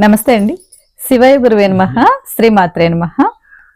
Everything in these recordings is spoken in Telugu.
నమస్తే అండి. శివయ గురువే నమః శ్రీమాత్రే నమః.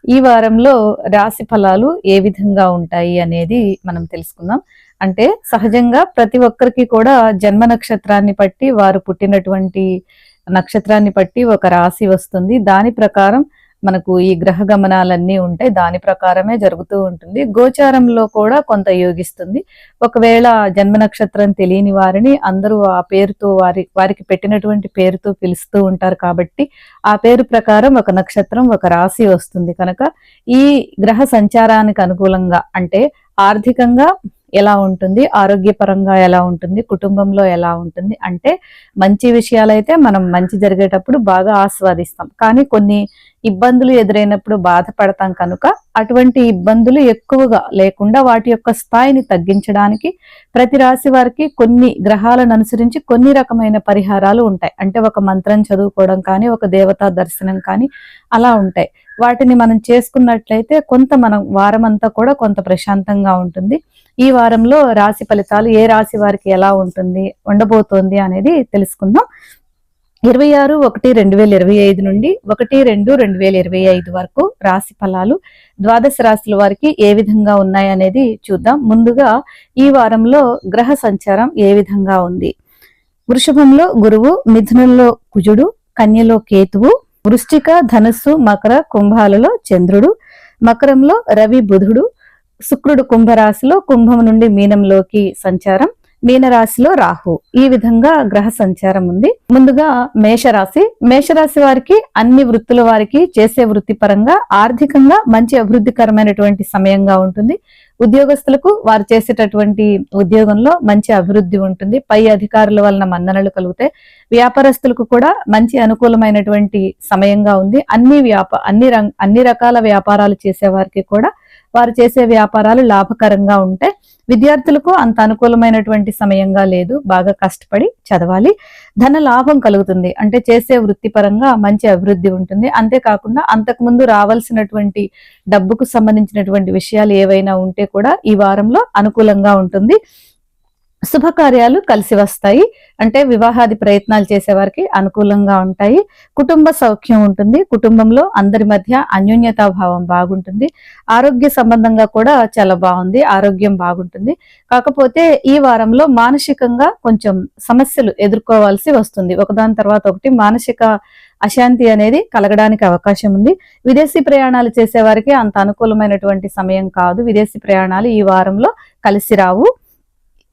ఈ వారంలో రాశి ఫలాలు ఏ విధంగా ఉంటాయి అనేది మనం తెలుసుకుందాం. అంటే సహజంగా ప్రతి ఒక్కరికి కూడా జన్మ నక్షత్రాన్ని బట్టి వారు పుట్టినటువంటి నక్షత్రాన్ని బట్టి ఒక రాశి వస్తుంది. దాని ప్రకారం మనకు ఈ గ్రహ గమనాలన్నీ ఉంటాయి దాని ప్రకారమే జరుగుతూ ఉంటుంది. గోచారంలో కూడా కొంత యోగిస్తుంది. ఒకవేళ జన్మ నక్షత్రం తెలియని వారిని అందరూ ఆ పేరుతో వారి వారికి పెట్టినటువంటి పేరుతో పిలుస్తూ ఉంటారు కాబట్టి ఆ పేరు ప్రకారం ఒక నక్షత్రం ఒక రాశి వస్తుంది. కనుక ఈ గ్రహ సంచారానికి అనుకూలంగా అంటే ఆర్థికంగా ఎలా ఉంటుంది ఆరోగ్యపరంగా ఎలా ఉంటుంది కుటుంబంలో ఎలా ఉంటుంది అంటే మంచి విషయాలైతే మనం మంచి జరిగేటప్పుడు బాగా ఆస్వాదిస్తాం. కానీ కొన్ని ఇబ్బందులు ఎదురైనప్పుడు బాధపడతాం కనుక అటువంటి ఇబ్బందులు ఎక్కువగా లేకుండా వాటి యొక్క స్థాయిని తగ్గించడానికి ప్రతి రాశి వారికి కొన్ని గ్రహాలను అనుసరించి కొన్ని రకమైన పరిహారాలు ఉంటాయి. అంటే ఒక మంత్రం చదువుకోవడం కానీ ఒక దేవతా దర్శనం కానీ అలా ఉంటాయి. వాటిని మనం చేసుకున్నట్లయితే కొంత మనం వారం అంతా కూడా కొంత ప్రశాంతంగా ఉంటుంది. ఈ వారంలో రాశి ఫలితాలు ఏ రాశి వారికి ఎలా ఉంటుంది ఉండబోతోంది అనేది తెలుసుకుందాం. ఇరవై ఆరు ఒకటి రెండు వేల ఇరవై ఐదు నుండి ఒకటి రెండు రెండు వేల ఇరవై ఐదు వరకు రాశి ఫలాలు ద్వాదశ రాశుల వారికి ఏ విధంగా ఉన్నాయి అనేది చూద్దాం. ముందుగా ఈ వారంలో గ్రహ సంచారం ఏ విధంగా ఉంది? వృషభంలో గురువు మిథునంలో కుజుడు కన్యలో కేతువు వృశ్చిక ధనుస్సు మకర కుంభాలలో చంద్రుడు మకరంలో రవి బుధుడు శుక్రుడు కుంభరాశిలో కుంభం నుండి మీనంలోకి సంచారం. మీనరాశిలో రాహు. ఈ విధంగా గ్రహ సంచారం ఉంది. ముందుగా మేషరాశి. మేషరాశి వారికి అన్ని వృత్తుల వారికి చేసే వృత్తి పరంగా ఆర్థికంగా మంచి అభివృద్ధికరమైనటువంటి సమయంగా ఉంటుంది. ఉద్యోగస్తులకు వారు చేసేటటువంటి ఉద్యోగంలో మంచి అభివృద్ధి ఉంటుంది. పై అధికారుల వలన మన్ననలు కలుగుతాయి. వ్యాపారస్తులకు కూడా మంచి అనుకూలమైనటువంటి సమయంగా ఉంది. అన్ని వ్యాప అన్ని అన్ని రకాల వ్యాపారాలు చేసే వారికి కూడా వారు చేసే వ్యాపారాలు లాభకరంగా ఉంటాయి. విద్యార్థులకు అంత అనుకూలమైనటువంటి సమయంగా లేదు. బాగా కష్టపడి చదవాలి. ధన లాభం కలుగుతుంది. అంటే చేసే వృత్తిపరంగా మంచి అభివృద్ధి ఉంటుంది. అంతేకాకుండా అంతకుముందు రావాల్సినటువంటి డబ్బుకు సంబంధించినటువంటి విషయాలు ఏవైనా ఉంటే కూడా ఈ వారంలో అనుకూలంగా ఉంటుంది. శుభకార్యాలు కలిసి వస్తాయి. అంటే వివాహాది ప్రయత్నాలు చేసేవారికి అనుకూలంగా ఉంటాయి. కుటుంబ సౌఖ్యం ఉంటుంది. కుటుంబంలో అందరి మధ్య అన్యోన్యతాభావం బాగుంటుంది. ఆరోగ్య సంబంధంగా కూడా చాలా బాగుంది. ఆరోగ్యం బాగుంటుంది. కాకపోతే ఈ వారంలో మానసికంగా కొంచెం సమస్యలు ఎదుర్కోవాల్సి వస్తుంది. ఒకదాని తర్వాత ఒకటి మానసిక అశాంతి అనేది కలగడానికి అవకాశం ఉంది. విదేశీ ప్రయాణాలు చేసేవారికి అంత అనుకూలమైనటువంటి సమయం కాదు. విదేశీ ప్రయాణాలు ఈ వారంలో కలిసి రావు.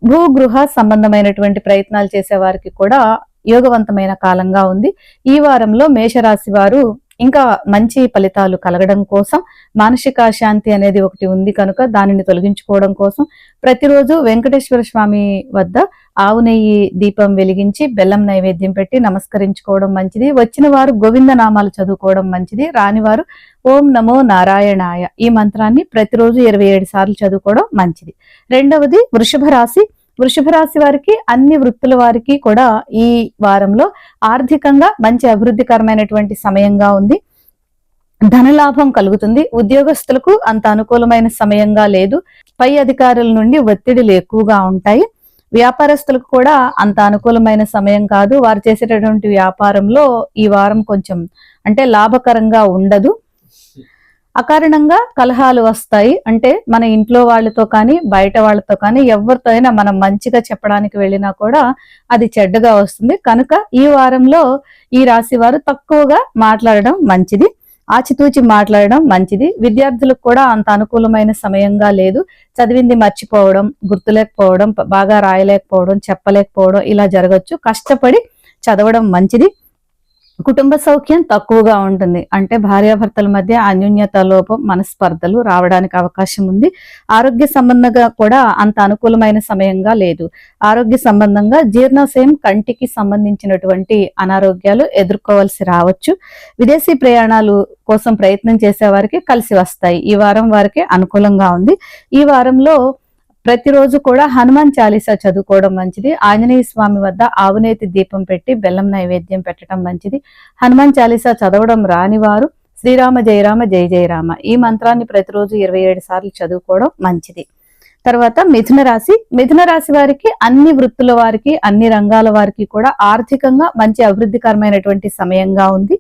భూగృహ సంబంధమైనటువంటి ప్రయత్నాలు చేసే వారికి కూడా యోగవంతమైన కాలంగా ఉంది. ఈ వారంలో మేషరాశి వారు ఇంకా మంచి ఫలితాలు కలగడం కోసం మానసిక శాంతి అనేది ఒకటి ఉంది కనుక దానిని తొలగించుకోవడం కోసం ప్రతిరోజు వెంకటేశ్వర స్వామి వద్ద ఆవు నెయ్యి దీపం వెలిగించి బెల్లం నైవేద్యం పెట్టి నమస్కరించుకోవడం మంచిది. వచ్చిన వారు గోవింద నామాలు చదువుకోవడం మంచిది. రానివారు ఓం నమో నారాయణాయ ఈ మంత్రాన్ని ప్రతిరోజు ఇరవై ఏడు సార్లు చదువుకోవడం మంచిది. రెండవది వృషభ రాశి. వృషభ రాశి వారికి అన్ని వృత్తుల వారికి కూడా ఈ వారంలో ఆర్థికంగా మంచి అభివృద్ధికరమైనటువంటి సమయంగా ఉంది. ధనలాభం కలుగుతుంది. ఉద్యోగస్తులకు అంత అనుకూలమైన సమయంగా లేదు. పై అధికారుల నుండి ఒత్తిడిలు ఎక్కువగా ఉంటాయి. వ్యాపారస్తులకు కూడా అంత అనుకూలమైన సమయం కాదు. వారు చేసేటటువంటి వ్యాపారంలో ఈ వారం కొంచెం అంటే లాభకరంగా ఉండదు. అకారణంగా కలహాలు వస్తాయి. అంటే మన ఇంట్లో వాళ్ళతో కానీ బయట వాళ్ళతో కానీ ఎవరితో అయినా మనం మంచిగా చెప్పడానికి వెళ్ళినా కూడా అది చెడ్డగా వస్తుంది. కనుక ఈ వారంలో ఈ రాశి వారు తక్కువగా మాట్లాడడం మంచిది. ఆచితూచి మాట్లాడడం మంచిది. విద్యార్థులకు కూడా అంత అనుకూలమైన సమయంగా లేదు. చదివింది మర్చిపోవడం గుర్తులేకపోవడం బాగా రాయలేకపోవడం చెప్పలేకపోవడం ఇలా జరగచ్చు. కష్టపడి చదవడం మంచిది. కుటుంబ సౌఖ్యం తక్కువగా ఉంటుంది. అంటే భార్యాభర్తల మధ్య అన్యోన్యత లోపం మనస్పర్ధలు రావడానికి అవకాశం ఉంది. ఆరోగ్య సంబంధంగా కూడా అంత అనుకూలమైన సమయంగా లేదు. ఆరోగ్య సంబంధంగా జీర్ణాశయం కంటికి సంబంధించినటువంటి అనారోగ్యాలు ఎదుర్కోవాల్సి రావచ్చు. విదేశీ ప్రయాణాలు కోసం ప్రయత్నం చేసే వారికి కలిసి వస్తాయి. ఈ వారం వారికి అనుకూలంగా ఉంది. ఈ వారంలో ప్రతిరోజు కూడా హనుమాన్ చాలీసా చదువుకోవడం మంచిది. ఆంజనేయ స్వామి వద్ద ఆవునేతి దీపం పెట్టి బెల్లం నైవేద్యం పెట్టడం మంచిది. హనుమాన్ చాలీసా చదవడం రాని వారు శ్రీరామ జయరామ జయ జయరామ ఈ మంత్రాన్ని ప్రతిరోజు ఇరవై ఏడు సార్లు చదువుకోవడం మంచిది. తర్వాత మిథున రాశి. మిథున రాశి వారికి అన్ని వృత్తుల వారికి అన్ని రంగాల వారికి కూడా ఆర్థికంగా మంచి అభివృద్ధికరమైనటువంటి సమయంగా ఉంది.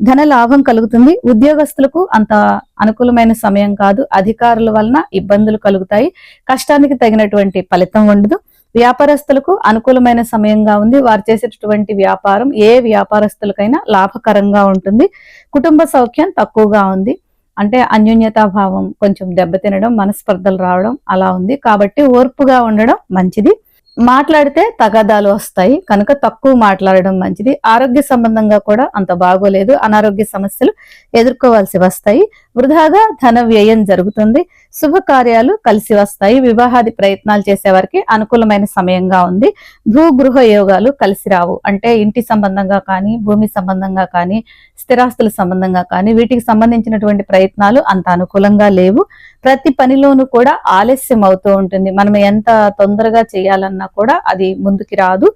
ధన లాభం కలుగుతుంది. ఉద్యోగస్తులకు అంత అనుకూలమైన సమయం కాదు. అధికారుల వలన ఇబ్బందులు కలుగుతాయి. కష్టానికి తగినటువంటి ఫలితం ఉండదు. వ్యాపారస్తులకు అనుకూలమైన సమయంగా ఉంది. వారు చేసేటటువంటి వ్యాపారం ఏ వ్యాపారస్తులకైనా లాభకరంగా ఉంటుంది. కుటుంబ సౌఖ్యం తక్కువగా ఉంది. అంటే అన్యోన్యతాభావం కొంచెం దెబ్బతినడం మనస్పర్ధలు రావడం అలా ఉంది. కాబట్టి ఓర్పుగా ఉండడం మంచిది. మాట్లాడితే తగాదాలు వస్తాయి. కనుక తక్కువ మాట్లాడడం మంచిది. ఆరోగ్య సంబంధంగా కూడా అంత బాగోలేదు. అనారోగ్య సమస్యలు ఎదుర్కోవాల్సి వస్తాయి. వృధాగా ధన వ్యయం జరుగుతుంది. శుభకార్యాలు కలిసి వస్తాయి. వివాహాది ప్రయత్నాలు చేసేవారికి అనుకూలమైన సమయంగా ఉంది. భూ గృహ యోగాలు కలిసి రావు. అంటే ఇంటి సంబంధంగా కానీ భూమి సంబంధంగా కానీ స్థిరాస్తుల సంబంధంగా కానీ వీటికి సంబంధించినటువంటి ప్రయత్నాలు అంత అనుకూలంగా లేవు. ప్రతి పనిలోనూ కూడా ఆలస్యం అవుతూ ఉంటుంది. మనం ఎంత తొందరగా చేయాలన్నా కూడా అది ముందుకి రాదు.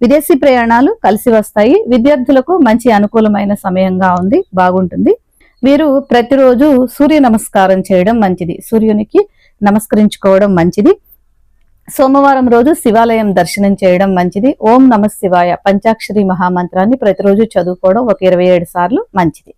విదేశీ ప్రయాణాలు కలిసి వస్తాయి. విద్యార్థులకు మంచి అనుకూలమైన సమయంగా ఉంది. బాగుంటుంది. వీరు ప్రతిరోజు సూర్య నమస్కారం చేయడం మంచిది. సూర్యునికి నమస్కరించుకోవడం మంచిది. సోమవారం రోజు శివాలయం దర్శనం చేయడం మంచిది. ఓం నమ శివాయ పంచాక్షరి మహామంత్రాన్ని ప్రతిరోజు చదువుకోవడం ఒక ఇరవై ఏడు సార్లు మంచిది.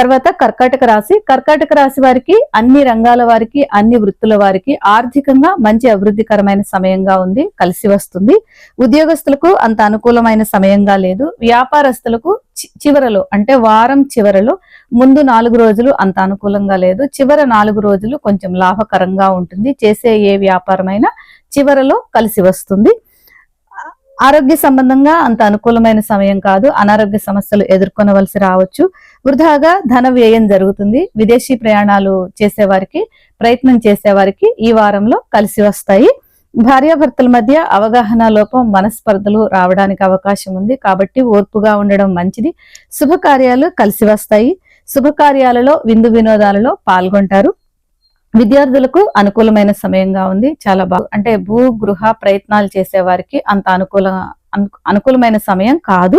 తర్వాత కర్కాటక రాశి. కర్కాటక రాశి వారికి అన్ని రంగాల వారికి అన్ని వృత్తుల వారికి ఆర్థికంగా మంచి అభివృద్ధికరమైన సమయంగా ఉంది కలిసి వస్తుంది. ఉద్యోగస్తులకు అంత అనుకూలమైన సమయంగా లేదు. వ్యాపారస్తులకు చి- చివరలో అంటే వారం చివరలో ముందు నాలుగు రోజులు అంత అనుకూలంగా లేదు. చివర నాలుగు రోజులు కొంచెం లాభకరంగా ఉంటుంది. చేసే ఏ వ్యాపారమైనా చివరలో కలిసి వస్తుంది. ఆరోగ్య సంబంధంగా అంత అనుకూలమైన సమయం కాదు. అనారోగ్య సమస్యలు ఎదుర్కొనవలసి రావచ్చు. వృధాగా ధన వ్యయం జరుగుతుంది. విదేశీ ప్రయాణాలు చేసేవారికి ప్రయత్నం చేసేవారికి ఈ వారంలో కలిసి వస్తాయి. భార్యాభర్తల మధ్య అవగాహన లోపం మనస్పర్ధలు రావడానికి అవకాశం ఉంది. కాబట్టి ఓర్పుగా ఉండడం మంచిది. శుభకార్యాలు కలిసి వస్తాయి. శుభకార్యాలలో విందు వినోదాలలో పాల్గొంటారు. విద్యార్థులకు అనుకూలమైన సమయంగా ఉంది. చాలా బాగా అంటే భూ గృహ ప్రయత్నాలు చేసే వారికి అంత అనుకూల అనుకూలమైన సమయం కాదు.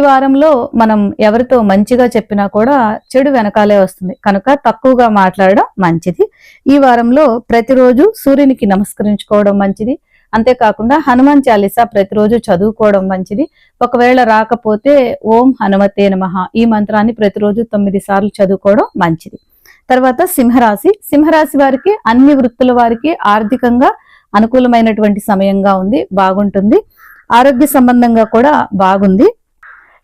ఈ వారంలో మనం ఎవరితో మంచిగా చెప్పినా కూడా చెడు వెనకాలే వస్తుంది. కనుక తక్కువగా మాట్లాడడం మంచిది. ఈ వారంలో ప్రతిరోజు సూర్యునికి నమస్కరించుకోవడం మంచిది. అంతేకాకుండా హనుమాన్ చాలీసా ప్రతిరోజు చదువుకోవడం మంచిది. ఒకవేళ రాకపోతే ఓం హనుమతే నమః ఈ మంత్రాన్ని ప్రతిరోజు తొమ్మిది సార్లు చదువుకోవడం మంచిది. తర్వాత సింహరాశి. సింహరాశి వారికి అన్ని వృత్తుల వారికి ఆర్థికంగా అనుకూలమైనటువంటి సమయంగా ఉంది బాగుంటుంది. ఆరోగ్య సంబంధంగా కూడా బాగుంది.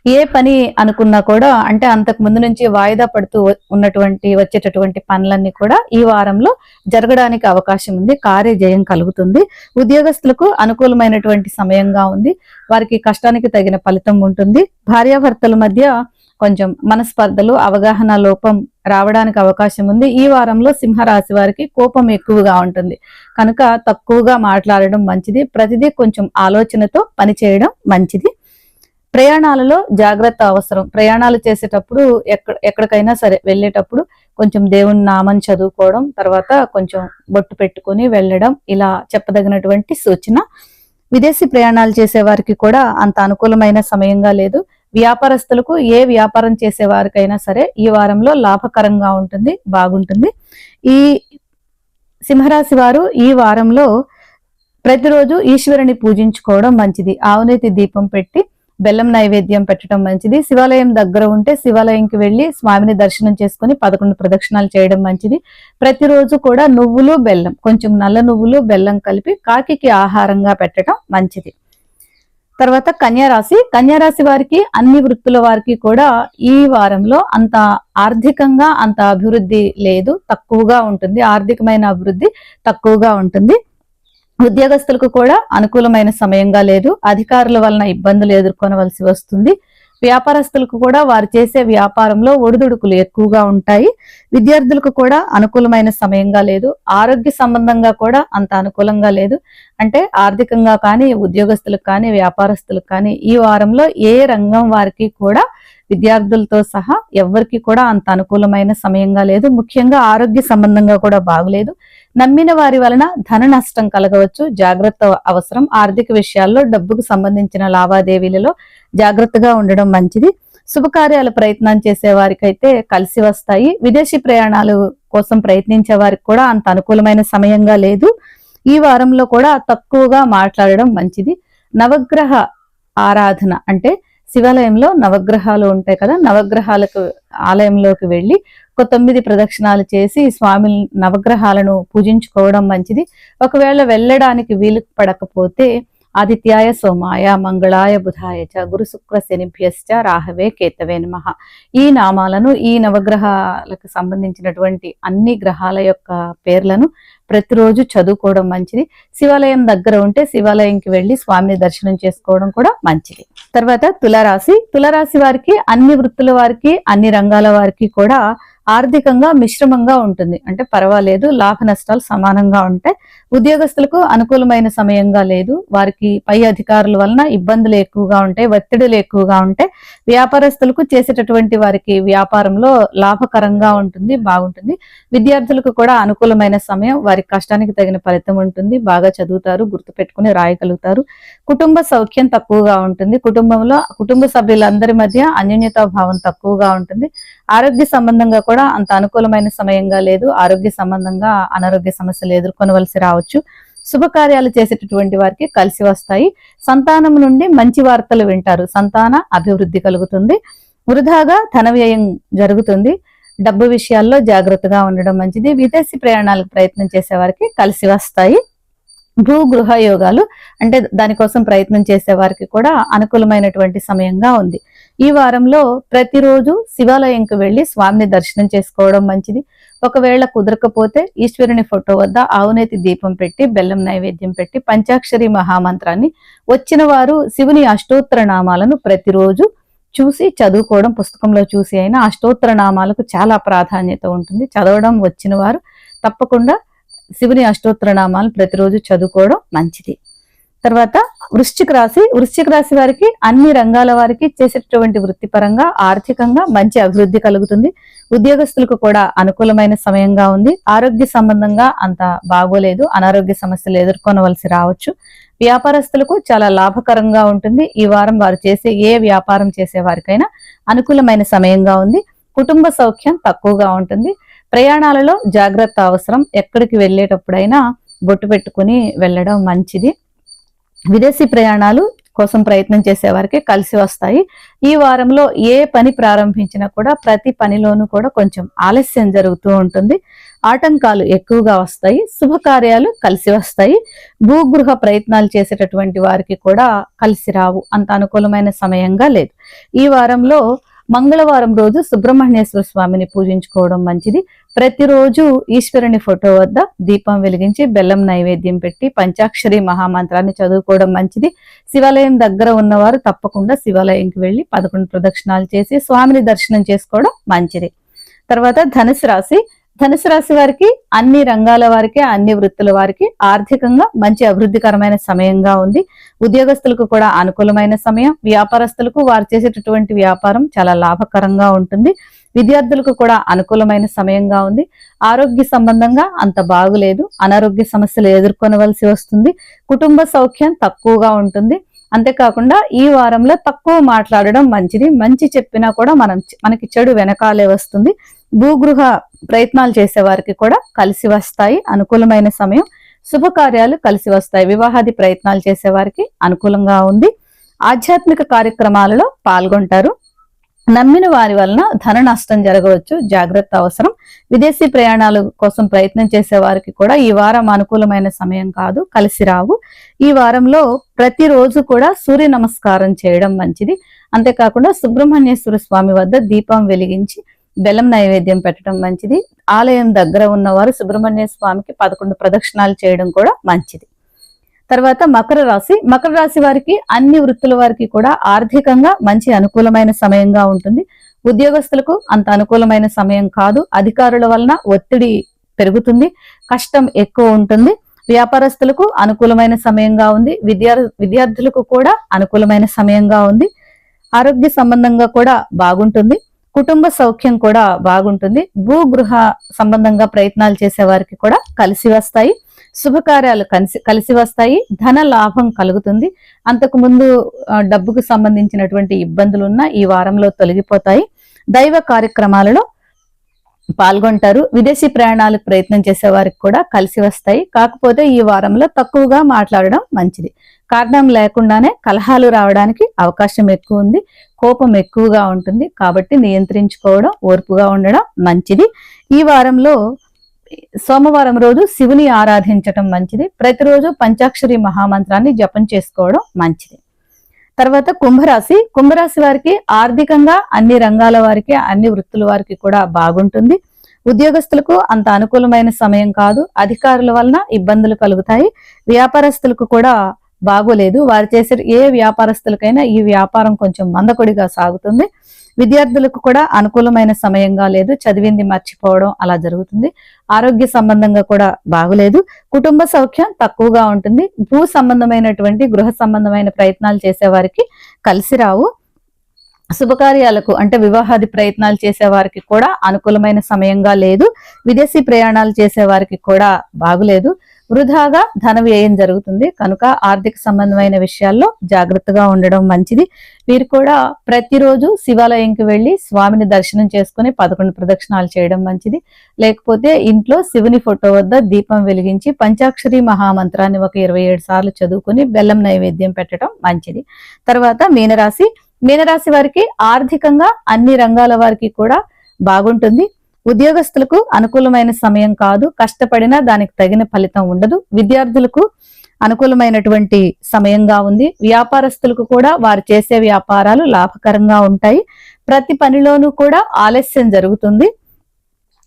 ఏ పని అనుకున్నా కూడా అంటే అంతకు ముందు నుంచి వాయిదా పడుతూ ఉన్నటువంటి వచ్చేటటువంటి పనులన్నీ కూడా ఈ వారంలో జరగడానికి అవకాశం ఉంది కార్యజయం కలుగుతుంది. ఉద్యోగస్తులకు అనుకూలమైనటువంటి సమయంగా ఉంది వారికి కష్టానికి తగిన ఫలితం ఉంటుంది. భార్యాభర్తల మధ్య కొంచెం మనస్పర్ధలు అవగాహన లోపం రావడానికి అవకాశం ఉంది. ఈ వారంలో సింహరాశి వారికి కోపం ఎక్కువగా ఉంటుంది. కనుక తక్కువగా మాట్లాడడం మంచిది. ప్రతిదీ కొంచెం ఆలోచనతో పనిచేయడం మంచిది. ప్రయాణాలలో జాగ్రత్త అవసరం. ప్రయాణాలు చేసేటప్పుడు ఎక్కడ ఎక్కడికైనా సరే వెళ్ళేటప్పుడు కొంచెం దేవుని నామం చదువుకోవడం తర్వాత కొంచెం బొట్టు పెట్టుకొని వెళ్ళడం ఇలా చెప్పదగినటువంటి సూచన. విదేశీ ప్రయాణాలు చేసే వారికి కూడా అంత అనుకూలమైన సమయంగా లేదు. వ్యాపారస్తులకు ఏ వ్యాపారం చేసే వారికైనా సరే ఈ వారంలో లాభకరంగా ఉంటుంది బాగుంటుంది. ఈ సింహరాశి వారు ఈ వారంలో ప్రతిరోజు ఈశ్వరుని పూజించుకోవడం మంచిది. ఆవునేతి దీపం పెట్టి బెల్లం నైవేద్యం పెట్టడం మంచిది. శివాలయం దగ్గర ఉంటే శివాలయంకి వెళ్ళి స్వామిని దర్శనం చేసుకుని పదకొండు ప్రదక్షిణాలు చేయడం మంచిది. ప్రతిరోజు కూడా నువ్వులు బెల్లం కొంచెం నల్ల నువ్వులు బెల్లం కలిపి కాకికి ఆహారంగా పెట్టడం మంచిది. తర్వాత కన్యారాశి. కన్యారాశి వారికి అన్ని వృత్తుల వారికి కూడా ఈ వారంలో అంత ఆర్థికంగా అంత అభివృద్ధి లేదు. తక్కువగా ఉంటుంది. ఆర్థికమైన అభివృద్ధి తక్కువగా ఉంటుంది. ఉద్యోగస్తులకు కూడా అనుకూలమైన సమయంగా లేదు. అధికారుల వలన ఇబ్బందులు ఎదుర్కొనవలసి వస్తుంది. వ్యాపారస్తులకు కూడా వారు చేసే వ్యాపారంలో ఒడిదుడుకులు ఎక్కువగా ఉంటాయి. విద్యార్థులకు కూడా అనుకూలమైన సమయంగా లేదు. ఆరోగ్య సంబంధంగా కూడా అంత అనుకూలంగా లేదు. అంటే ఆర్థికంగా కానీ ఉద్యోగస్తులకు కానీ వ్యాపారస్తులకు కానీ ఈ వారంలో ఏ రంగం వారికి కూడా విద్యార్థులతో సహా ఎవరికి కూడా అంత అనుకూలమైన సమయంగా లేదు. ముఖ్యంగా ఆరోగ్య సంబంధంగా కూడా బాగలేదు. నమ్మిన వారి వలన ధన నష్టం కలగవచ్చు. జాగ్రత్త అవసరం. ఆర్థిక విషయాల్లో డబ్బుకు సంబంధించిన లావాదేవీలలో జాగ్రత్తగా ఉండడం మంచిది. శుభకార్యాల ప్రయత్నం చేసే వారికైతే కలిసి వస్తాయి. విదేశీ ప్రయాణాలు కోసం ప్రయత్నించే వారికి కూడా అంత అనుకూలమైన సమయంగా లేదు. ఈ వారంలో కూడా తక్కువగా మాట్లాడడం మంచిది. నవగ్రహ ఆరాధన అంటే శివాలయంలో నవగ్రహాలు ఉంటాయి కదా నవగ్రహాలకు ఆలయంలోకి వెళ్ళి ఒక తొమ్మిది ప్రదక్షిణాలు చేసి స్వామి నవగ్రహాలను పూజించుకోవడం మంచిది. ఒకవేళ వెళ్ళడానికి వీలు పడకపోతే ఆదిత్యాయ సోమాయ మంగళాయ బుధాయ చ గురు శుక్ర శనిభ్యశ్చ రాహవే కేతవే నమ. ఈ నామాలను ఈ నవగ్రహాలకు సంబంధించినటువంటి అన్ని గ్రహాల యొక్క పేర్లను ప్రతిరోజు చదువుకోవడం మంచిది. శివాలయం దగ్గర ఉంటే శివాలయంకి వెళ్ళి స్వామిని దర్శనం చేసుకోవడం కూడా మంచిది. తర్వాత తులరాశి. తులరాశి వారికి అన్ని వృత్తుల వారికి అన్ని రంగాల వారికి కూడా ఆర్థికంగా మిశ్రమంగా ఉంటుంది. అంటే పర్వాలేదు లాభ నష్టాలు సమానంగా ఉంటాయి. ఉద్యోగస్తులకు అనుకూలమైన సమయంగా లేదు. వారికి పై అధికారుల వలన ఇబ్బందులు ఎక్కువగా ఉంటాయి ఒత్తిడులు ఎక్కువగా ఉంటాయి. వ్యాపారస్తులకు చేసేటటువంటి వారికి వ్యాపారంలో లాభకరంగా ఉంటుంది బాగుంటుంది. విద్యార్థులకు కూడా అనుకూలమైన సమయం వారి కష్టానికి తగిన ఫలితం ఉంటుంది. బాగా చదువుతారు గుర్తుపెట్టుకుని రాయగలుగుతారు. కుటుంబ సౌఖ్యం తక్కువగా ఉంటుంది. కుటుంబంలో కుటుంబ సభ్యులందరి మధ్య అన్యోన్యతా భావం తక్కువగా ఉంటుంది. ఆరోగ్య సంబంధంగా కూడా అంత అనుకూలమైన సమయంగా లేదు. ఆరోగ్య సంబంధంగా అనారోగ్య సమస్యలు ఎదుర్కొనవలసి రావచ్చు. శుభకార్యాలు చేసేటటువంటి వారికి కలిసి వస్తాయి. సంతానం నుండి మంచి వార్తలు వింటారు. సంతాన అభివృద్ధి కలుగుతుంది. వృధాగా ధన వ్యయం జరుగుతుంది. డబ్బు విషయాల్లో జాగ్రత్తగా ఉండడం మంచిది. విదేశీ ప్రయాణాలకు ప్రయత్నం చేసే వారికి కలిసి వస్తాయి. భూ గృహ యోగాలు అంటే దానికోసం ప్రయత్నం చేసే వారికి కూడా అనుకూలమైనటువంటి సమయంగా ఉంది. ఈ వారంలో ప్రతిరోజు శివాలయంకు వెళ్ళి స్వామిని దర్శనం చేసుకోవడం మంచిది. ఒకవేళ కుదరకపోతే ఈశ్వరుని ఫోటో వద్ద ఆవునేతి దీపం పెట్టి బెల్లం నైవేద్యం పెట్టి పంచాక్షరి మహామంత్రాన్ని వచ్చిన వారు శివుని అష్టోత్తర నామాలను ప్రతిరోజు చూసి చదువుకోవడం పుస్తకంలో చూసి అయినా అష్టోత్తర నామాలకు చాలా ప్రాధాన్యత ఉంటుంది. చదవడం వచ్చిన వారు తప్పకుండా శివుని అష్టోత్తర నామాలు ప్రతిరోజు చదువుకోవడం మంచిది. తర్వాత వృశ్చిక రాశి వృశ్చిక రాశి వారికి అన్ని రంగాల వారికి చేసేటటువంటి వృత్తిపరంగా ఆర్థికంగా మంచి అభివృద్ధి కలుగుతుంది. ఉద్యోగస్తులకు కూడా అనుకూలమైన సమయంగా ఉంది. ఆరోగ్య సంబంధంగా అంత బాగోలేదు. అనారోగ్య సమస్యలు ఎదుర్కొనవలసి రావచ్చు. వ్యాపారస్తులకు చాలా లాభకరంగా ఉంటుంది. ఈ వారం వారు చేసే ఏ వ్యాపారం చేసే వారికైనా అనుకూలమైన సమయంగా ఉంది. కుటుంబ సౌఖ్యం తక్కువగా ఉంటుంది. ప్రయాణాలలో జాగ్రత్త అవసరం. ఎక్కడికి వెళ్ళేటప్పుడైనా బొట్టు పెట్టుకుని వెళ్ళడం మంచిది. విదేశీ ప్రయాణాలు కోసం ప్రయత్నం చేసే వారికి కలిసి వస్తాయి. ఈ వారంలో ఏ పని ప్రారంభించినా కూడా ప్రతి పనిలోనూ కూడా కొంచెం ఆలస్యం జరుగుతూ ఉంటుంది. ఆటంకాలు ఎక్కువగా వస్తాయి. శుభకార్యాలు కలిసి వస్తాయి. భూగృహ ప్రయత్నాలు చేసేటటువంటి వారికి కూడా కలిసి రావు. అంత అనుకూలమైన సమయంగా లేదు. ఈ వారంలో మంగళవారం రోజు సుబ్రహ్మణ్యేశ్వర స్వామిని పూజించుకోవడం మంచిది. ప్రతిరోజు ఈశ్వరుని ఫోటో వద్ద దీపం వెలిగించి బెల్లం నైవేద్యం పెట్టి పంచాక్షరి మహామంత్రాన్ని చదువుకోవడం మంచిది. శివాలయం దగ్గర ఉన్నవారు తప్పకుండా శివాలయంకి వెళ్ళి పదకొండు ప్రదక్షిణాలు చేసి స్వామిని దర్శనం చేసుకోవడం మంచిది. తర్వాత ధనుసు రాశి. ధనుసు రాశి వారికి అన్ని రంగాల వారికి అన్ని వృత్తుల వారికి ఆర్థికంగా మంచి అభివృద్ధికరమైన సమయంగా ఉంది. ఉద్యోగస్తులకు కూడా అనుకూలమైన సమయం. వ్యాపారస్తులకు వారు చేసేటటువంటి వ్యాపారం చాలా లాభకరంగా ఉంటుంది. విద్యార్థులకు కూడా అనుకూలమైన సమయంగా ఉంది. ఆరోగ్య సంబంధంగా అంత బాగులేదు. అనారోగ్య సమస్యలు ఎదుర్కొనవలసి వస్తుంది. కుటుంబ సౌఖ్యం తక్కువగా ఉంటుంది. అంతేకాకుండా ఈ వారంలో తక్కువ మాట్లాడడం మంచిది. మంచి చెప్పినా కూడా మనం మనకి చెడు వెనకాలే వస్తుంది. భూగృహ ప్రయత్నాలు చేసే వారికి కూడా కలిసి వస్తాయి అనుకూలమైన సమయం. శుభకార్యాలు కలిసి వస్తాయి. వివాహాది ప్రయత్నాలు చేసే వారికి అనుకూలంగా ఉంది. ఆధ్యాత్మిక కార్యక్రమాలలో పాల్గొంటారు. నమ్మిన వారి వలన ధన నష్టం జరగవచ్చు. జాగ్రత్త అవసరం. విదేశీ ప్రయాణాల కోసం ప్రయత్నం చేసే వారికి కూడా ఈ వారం అనుకూలమైన సమయం కాదు. కలిసి రావు. ఈ వారంలో ప్రతిరోజు కూడా సూర్య నమస్కారం చేయడం మంచిది. అంతేకాకుండా సుబ్రహ్మణ్యేశ్వర స్వామి వద్ద దీపం వెలిగించి బెల్లం నైవేద్యం పెట్టడం మంచిది. ఆలయం దగ్గర ఉన్నవారు సుబ్రహ్మణ్య స్వామికి పదకొండు ప్రదక్షిణాలు చేయడం కూడా మంచిది. తర్వాత మకర రాశి. మకర రాశి వారికి అన్ని వృత్తుల వారికి కూడా ఆర్థికంగా మంచి అనుకూలమైన సమయంగా ఉంటుంది. ఉద్యోగస్తులకు అంత అనుకూలమైన సమయం కాదు. అధికారుల వలన ఒత్తిడి పెరుగుతుంది. కష్టం ఎక్కువ ఉంటుంది. వ్యాపారస్తులకు అనుకూలమైన సమయంగా ఉంది. విద్యా విద్యార్థులకు కూడా అనుకూలమైన సమయంగా ఉంది. ఆరోగ్య సంబంధంగా కూడా బాగుంటుంది. కుటుంబ సౌఖ్యం కూడా బాగుంటుంది. భూగృహ సంబంధంగా ప్రయత్నాలు చేసే వారికి కూడా కలిసి వస్తాయి. శుభకార్యాలు కలిసి కలిసి వస్తాయి. ధన లాభం కలుగుతుంది. అంతకు ముందు డబ్బుకు సంబంధించినటువంటి ఇబ్బందులు ఉన్న ఈ వారంలో తొలగిపోతాయి. దైవ కార్యక్రమాలలో పాల్గొంటారు. విదేశీ ప్రయాణాలకు ప్రయత్నం చేసే వారికి కూడా కలిసి వస్తాయి. కాకపోతే ఈ వారంలో తక్కువగా మాట్లాడడం మంచిది. కారణం లేకుండానే కలహాలు రావడానికి అవకాశం ఎక్కువ ఉంది. కోపం ఎక్కువగా ఉంటుంది. కాబట్టి నియంత్రించుకోవడం ఓర్పుగా ఉండడం మంచిది. ఈ వారంలో సోమవారం రోజు శివుని ఆరాధించటం మంచిది. ప్రతిరోజు పంచాక్షరి మహామంత్రాన్ని జపం చేసుకోవడం మంచిది. తర్వాత కుంభరాశి. కుంభరాశి వారికి ఆర్థికంగా అన్ని రంగాల వారికి అన్ని వృత్తుల వారికి కూడా బాగుంటుంది. ఉద్యోగస్తులకు అంత అనుకూలమైన సమయం కాదు. అధికారుల వలన ఇబ్బందులు కలుగుతాయి. వ్యాపారస్తులకు కూడా బాగోలేదు. వారు చేసే ఏ వ్యాపారస్తులకైనా ఈ వ్యాపారం కొంచెం మందకొడిగా సాగుతుంది. విద్యార్థులకు కూడా అనుకూలమైన సమయంగా లేదు. చదివింది మర్చిపోవడం అలా జరుగుతుంది. ఆరోగ్య సంబంధంగా కూడా బాగులేదు. కుటుంబ సౌఖ్యం తక్కువగా ఉంటుంది. భూ సంబంధమైనటువంటి గృహ సంబంధమైన ప్రయత్నాలు చేసేవారికి కలిసి రావు. శుభకార్యాలకు అంటే వివాహాది ప్రయత్నాలు చేసేవారికి కూడా అనుకూలమైన సమయంగా లేదు. విదేశీ ప్రయాణాలు చేసేవారికి కూడా బాగులేదు. వృధాగా ధన వ్యయం జరుగుతుంది. కనుక ఆర్థిక సంబంధమైన విషయాల్లో జాగ్రత్తగా ఉండడం మంచిది. వీరు కూడా ప్రతిరోజు శివాలయంకి వెళ్ళి స్వామిని దర్శనం చేసుకుని పదకొండు ప్రదక్షిణాలు చేయడం మంచిది. లేకపోతే ఇంట్లో శివుని ఫోటో వద్ద దీపం వెలిగించి పంచాక్షరి మహామంత్రాన్ని ఒక ఇరవై ఏడు సార్లు చదువుకుని బెల్లం నైవేద్యం పెట్టడం మంచిది. తర్వాత మీనరాశి. మీనరాశి వారికి ఆర్థికంగా అన్ని రంగాల వారికి కూడా బాగుంటుంది. ఉద్యోగస్తులకు అనుకూలమైన సమయం కాదు కష్టపడినా దానికి తగిన ఫలితం ఉండదు. విద్యార్థులకు అనుకూలమైనటువంటి సమయంగా ఉంది. వ్యాపారస్తులకు కూడా వారు చేసే వ్యాపారాలు లాభకరంగా ఉంటాయి. ప్రతి పనిలోనూ కూడా ఆలస్యం జరుగుతుంది.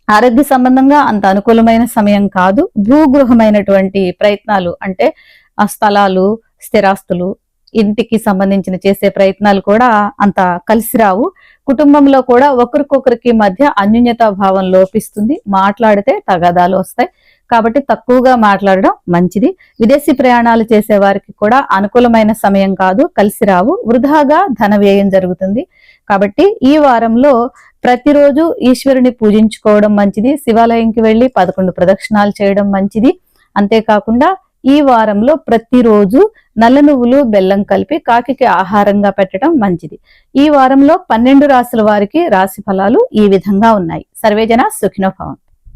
ఆరోగ్య సంబంధంగా అంత అనుకూలమైన సమయం కాదు. భూగృహమైనటువంటి ప్రయత్నాలు అంటే ఆ స్థలాలు స్థిరాస్తులు ఇంటికి సంబంధించిన చేసే ప్రయత్నాలు కూడా అంత కలిసి రావు. కుటుంబంలో కూడా ఒకరికొకరికి మధ్య అన్యోన్యతా భావం లోపిస్తుంది. మాట్లాడితే తగాదాలు వస్తాయి. కాబట్టి తక్కువగా మాట్లాడడం మంచిది. విదేశీ ప్రయాణాలు చేసే వారికి కూడా అనుకూలమైన సమయం కాదు కలిసి రావు. వృధాగా ధన వ్యయం జరుగుతుంది. కాబట్టి ఈ వారంలో ప్రతిరోజు ఈశ్వరుని పూజించుకోవడం మంచిది. శివాలయంకి వెళ్ళి పదకొండు ప్రదక్షిణాలు చేయడం మంచిది. అంతేకాకుండా ఈ వారంలో ప్రతిరోజు నల్ల నువ్వులు బెల్లం కలిపి కాకికి ఆహారంగా పెట్టడం మంచిది. ఈ వారంలో పన్నెండు రాసుల వారికి రాశి ఫలాలు ఈ విధంగా ఉన్నాయి. సర్వేజన సుఖినోభవం